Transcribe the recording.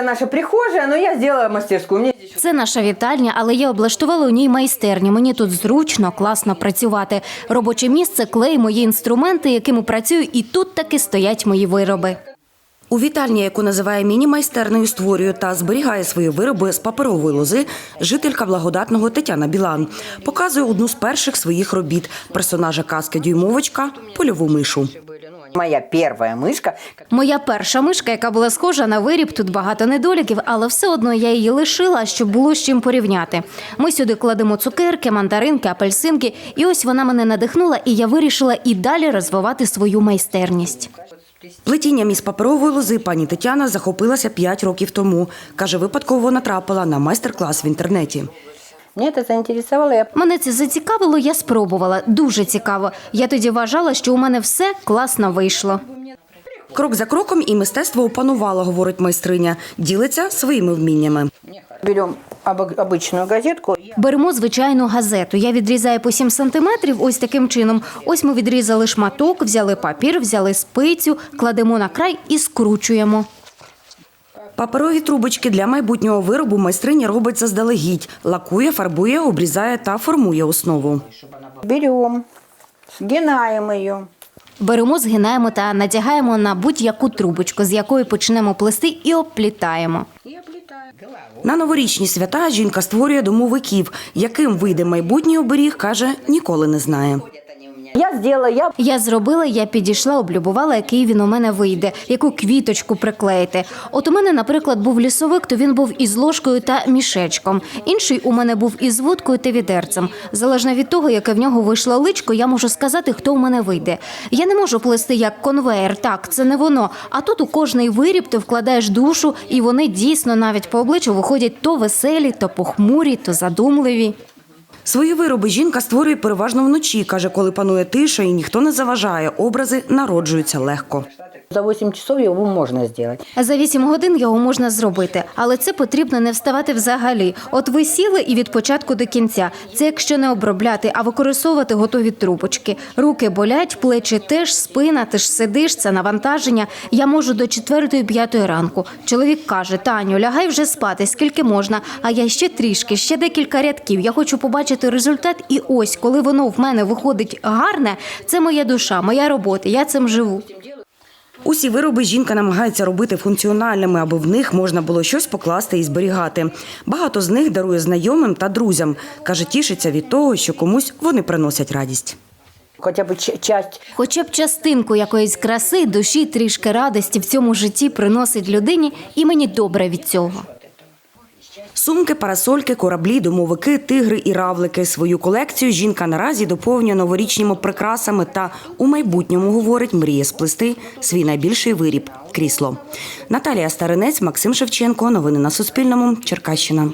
это наша прихожая, но я сделала мастерскую. Мне здесь Це наша вітальня, але я облаштувала у ній майстерню. Мені тут зручно, класно працювати. Робоче місце, клей, мої інструменти, якими працюю, і тут таки стоять мої вироби. У вітальні, яку називає міні-майстерною, створює та зберігає свої вироби з паперової лози, жителька благодатного Тетяна Білан показує одну з перших своїх робіт персонажа казки Дюймовочка польову мишу. Моя первая мышка. Моя перша мишка, яка була схожа на виріб, тут багато недоліків, але все одно я її лишила, щоб було з чим порівняти. Ми сюди кладемо цукерки, мандаринки, апельсинки, і ось вона мене надихнула, і я вирішила і далі розвивати свою майстерність. Плетінням із паперової лози пані Тетяна захопилася 5 років тому. Каже, випадково натрапила на майстер-клас в інтернеті. Мне это заинтересовало, я Мене це зацікавило, я спробувала. Дуже цікаво. Я тоді вважала, що у мене все класно вийшло. Крок за кроком і мистецтво опанувало, говорить майстриня. Ділиться своїми вміннями. берем обы- обычную газетку. Беремо звичайну газету. Я відрізаю по 7 сантиметрів ось таким чином. Ось ми відрізали шматок, взяли папір, взяли спицю, кладемо на край і скручуємо. Паперові трубочки для майбутнього виробу майстриня робить заздалегідь. Лакує, фарбує, обрізає та формує основу. Берем, сгинаем ее. Беремо, згинаємо та надягаємо на будь-яку трубочку, з якої почнемо плести і обплітаємо. На новорічні свята жінка створює домовиків. Яким вийде майбутній оберіг, каже, ніколи не знає. Я сделала, я Я зробила, я підійшла, облюбувала, який він у мене вийде, яку квіточку приклеїти. От у мене, наприклад, був лісовик, то він був із ложкою та мішечком. Інший у мене був із вудкою та відерцем. Залежно від того, яке в нього вийшло личко, я можу сказати, хто у мене вийде. Я не можу плести як конвеєр, так, це не воно. А тут у кожний виріб ти вкладаєш душу, і вони дійсно навіть по обличчю виходять то веселі, то похмурі, то задумливі. Свої вироби жінка створює переважно вночі. каже, коли панує тиша і ніхто не заважає, образи народжуються легко. за 8 часов его можно сделать. За 8 годин його можна зробити, але це потрібно не вставати взагалі. От ви сіли і від початку до кінця. Це якщо не обробляти, а використовувати готові трубочки. Руки болять, плечі теж, спина, ти ж сидиш, це навантаження. Я можу до 4-5 ранку. Чоловік каже: Таню, лягай вже спати, скільки можна. А я ще трішки, ще декілька рядків. Я хочу побачити результат. І ось, коли воно в мене виходить гарне, це моя душа, моя робота. Я цим живу. Усі вироби жінка намагається робити функціональними, аби в них можна було щось покласти і зберігати. Багато з них дарує знайомим та друзям. Каже, тішиться від того, що комусь вони приносять радість. Хотя бы ч- часть Хоча б частинку якоїсь краси, душі, трішки радості в цьому житті приносить людині, і мені добре від цього. Сумки, парасольки, кораблі, домовики, тигри і равлики. Свою колекцію жінка наразі доповнює новорічніми прикрасами та у майбутньому, говорить, мріє сплести свій найбільший виріб крісло. Наталія Старинець, Максим Шевченко. Новини на Суспільному. Черкащина.